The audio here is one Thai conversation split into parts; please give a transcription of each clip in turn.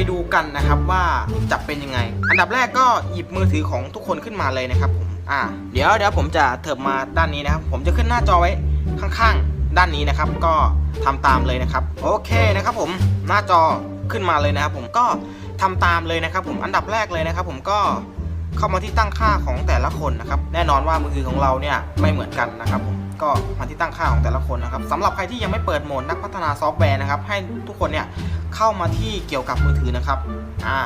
ยดูกันนะครับว่าจะเป็นยังไง อันดับแรกก็หยิบมือถือของทุกคนขึ้นมาเลยนะครับผมอ่าเดี๋ยวเดี๋ยวผมจะเถิบมาด้านนี้นะครับ ผมจะขึ้นหน้าจอไว้ข้างๆ ด้านนี้นะครับ ก็ทำตามเลยนะครับ โอเคนะครับ ผมหน้าจอขึ้นมาเลยนะครับ ผมก็ทำตามเลยนะครับ ผมอันดับแรกเลยนะครับ ผมก็ เข้ามาที่ตั้งค่าของแต่ละคนนะครับ แน่นอนว่ามือถือของเราเนี่ยไม่เหมือนกันนะครับผมก็มาที่ตั้งค่าของแต่ละคนนะครับสำหรับใครที่ยังไม่เปิดโหมดนักพัฒนาซอฟต์แวร์นะครับ ให้ทุกคนเนี่ยเข้ามาที่เกี่ยวกับมือถือนะครับอ่า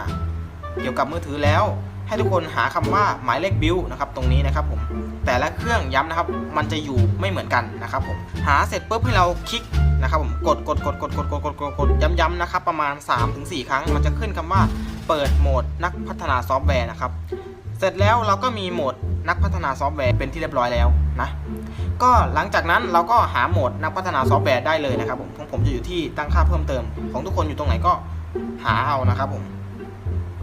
เกี่ยวกับมือถือแล้ว ให้ทุกคนหาคำว่าหมายเลขบิลนะครับตรงนี้นะครับผมแต่ละเครื่องย้ำนะครับ มันจะอยู่ไม่เหมือนกันนะครับผมหาเสร็จปุ๊บให้เราคลิกนะครับผมกดกดกดกดกดกดกดกดกดย้ำๆนะครับประมาณ 3-4 ครั้ง มันจะขึ้นคำว่าเปิดโหมดนักพัฒนาซอฟต์แวร์นะครับ เสร็จแล้วเราก็มีโหมดนักพัฒนาซอฟต์แวร์เป็นที่เรียบร้อยแล้วนะก็หลังจากนั้นเราก็หาโหมดนักพัฒนาซอฟต์แวร์ได้เลยนะครับผมของผมจะอยู่ที่ตั้งค่าเพิ่มเติม ของทุกคนอยู่ตรงไหนก็หาเอานะครับผม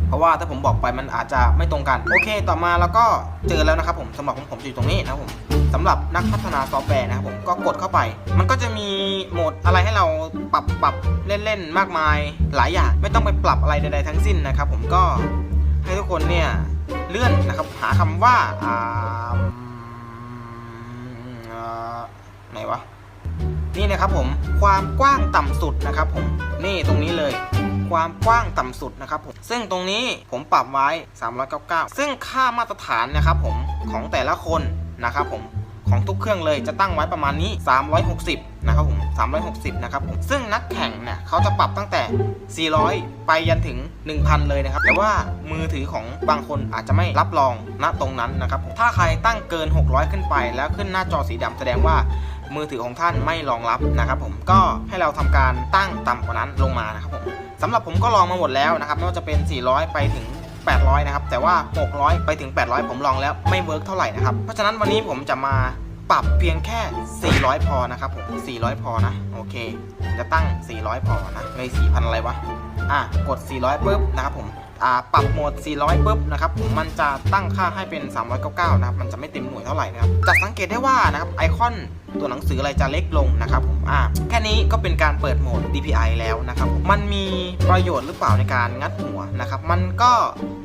เพราะว่าถ้าผมบอกไปมันอาจจะไม่ตรงกัน โอเค ต่อมาเราก็เจอแล้วนะครับผมสำหรับของผมอยู่ตรงนี้นะครับผมสำหรับนักพัฒนาซอฟต์แวร์นะครับผมก็กดเข้าไป มันก็จะมีโหมดอะไรให้เราปรับปรับเล่นๆมากมายหลายอย่างไม่ต้องไปปรับอะไรใดๆทั้งสิ้นนะครับผมก็ให้ทุกคนเนี่ย เลื่อนนะครับ หาคำว่าอ่าไหนวะนี่นะครับผมความกว้างต่ำสุดนะครับผมนี่ตรงนี้เลย ความกว้างต่ำสุดนะครับผมซึ่งตรงนี้ผมปรับไว้ 399 ซึ่งค่ามาตรฐานนะครับผมของแต่ละคนนะครับผมของทุกเครื่องเลยจะตั้งไว้ประมาณนี้ 360 นะครับผม 360 นะครับผม ซึ่งนักแข่งเนี่ยเขาจะปรับตั้งแต่ 400 ไปยันถึง 1,000 เลยนะครับ แต่ว่ามือถือของบางคนอาจจะไม่รับรองณตรงนั้นนะครับ ถ้าใครตั้งเกิน 600 ขึ้นไป แล้วขึ้นหน้าจอสีดำแสดงว่ามือถือของท่านไม่รองรับนะครับผม ก็ให้เราทำการตั้งต่ำกว่านั้นลงมานะครับผมสำหรับผมก็ลองมาหมดแล้วนะครับไม่ว่าจะเป็น 400 ไปถึง800 นะครับ แต่ว่า 600 ไปถึง 800 ผมลองแล้วไม่เวิร์กเท่าไหร่นะครับ เพราะฉะนั้นวันนี้ผมจะมา ปรับเพียงแค่ 400 พอนะครับผม 400 พอนะ โอเค จะตั้ง 400 พอนะใน4,000 อะไรวะ อะ กด 400ปุ๊บนะครับผม ปรับโหมด 400ปุ๊บนะครับผมมันจะตั้งค่าให้เป็น 399 นะครับมันจะไม่เต็มหน่วยเท่าไหร่นะครับจะสังเกตได้ว่านะครับไอคอนตัวหนังสืออะไรจะเล็กลงนะครับผมอ่าแค่นี้ก็เป็นการเปิดโหมด DPI แล้วนะครับ มันมีประโยชน์หรือเปล่าในการงัดหัวนะครับ มันก็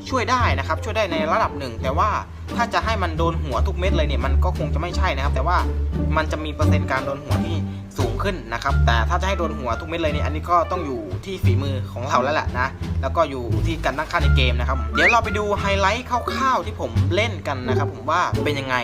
ช่วยได้นะครับช่วยได้ในระดับหนึ่ง แต่ว่าถ้าจะให้มันโดนหัวทุกเม็ดเลยเนี่ยมันก็คงจะไม่ใช่นะครับ แต่ว่ามันจะมีเปอร์เซ็นต์การโดนหัวที่สูง ขึ้นนะครับ แต่ถ้าจะให้โดนหัวทุกเม็ดเลยเนี่ยอันนี้ก็ต้องอยู่ที่ฝีมือของเราแล้วแหละนะ แล้วก็อยู่ที่การตั้งค่าในเกมนะครับ เดี๋ยวเราไปดูไฮไลท์คร่าวๆที่ผมเล่นกันนะครับผมว่าเป็นยังไง